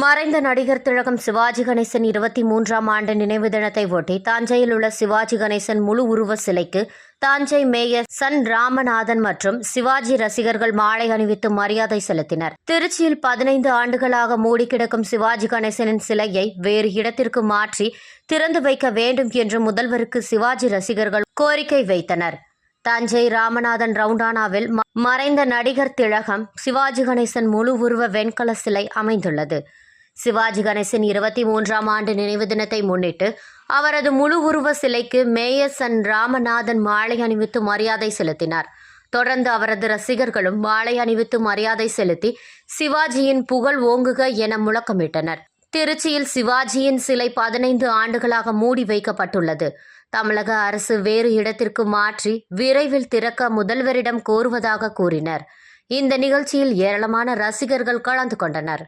மறைந்த நடிகர் திலகம் சிவாஜி கணேசன் இருபத்தி மூன்றாம் ஆண்டு நினைவு தினத்தை ஒட்டி தஞ்சையில் உள்ள சிவாஜி கணேசன் முழு உருவ சிலைக்கு தஞ்சை மேயர் சன் ராமநாதன் மற்றும் சிவாஜி ரசிகர்கள் மாலை அணிவித்து மரியாதை செலுத்தினர். திருச்சியில் பதினைந்து ஆண்டுகளாக மூடி கிடக்கும் சிவாஜி கணேசனின் சிலையை வேறு இடத்திற்கு மாற்றி திறந்து வைக்க வேண்டும் என்று முதல்வருக்கு சிவாஜி ரசிகர்கள் கோரிக்கை வைத்தனர். தஞ்சை ராமநாதன் ரவுண்டானாவில் மறைந்த நடிகர் திலகம் சிவாஜி கணேசன் முழு உருவ வெண்கல சிலை அமைந்துள்ளது. சிவாஜி கணேசன் இருபத்தி மூன்றாம் ஆண்டு நினைவு தினத்தை முன்னிட்டு அவரது முழு உருவ சிலைக்கு மேயர் சன் ராமநாதன் மாலை அணிவித்து மரியாதை செலுத்தினார். தொடர்ந்து அவரது ரசிகர்களும் மாலை அணிவித்து மரியாதை செலுத்தி சிவாஜியின் புகழ் ஓங்குக என முழக்கமிட்டனர். திருச்சியில் சிவாஜியின் சிலை பதினைந்து ஆண்டுகளாக மூடி வைக்கப்பட்டுள்ளது. தமிழக அரசு வேறு இடத்திற்கு மாற்றி விரைவில் திறக்க முதல்வரிடம் கோருவதாக கூறினர். இந்த நிகழ்ச்சியில் ஏராளமான ரசிகர்கள் கலந்து கொண்டனர்.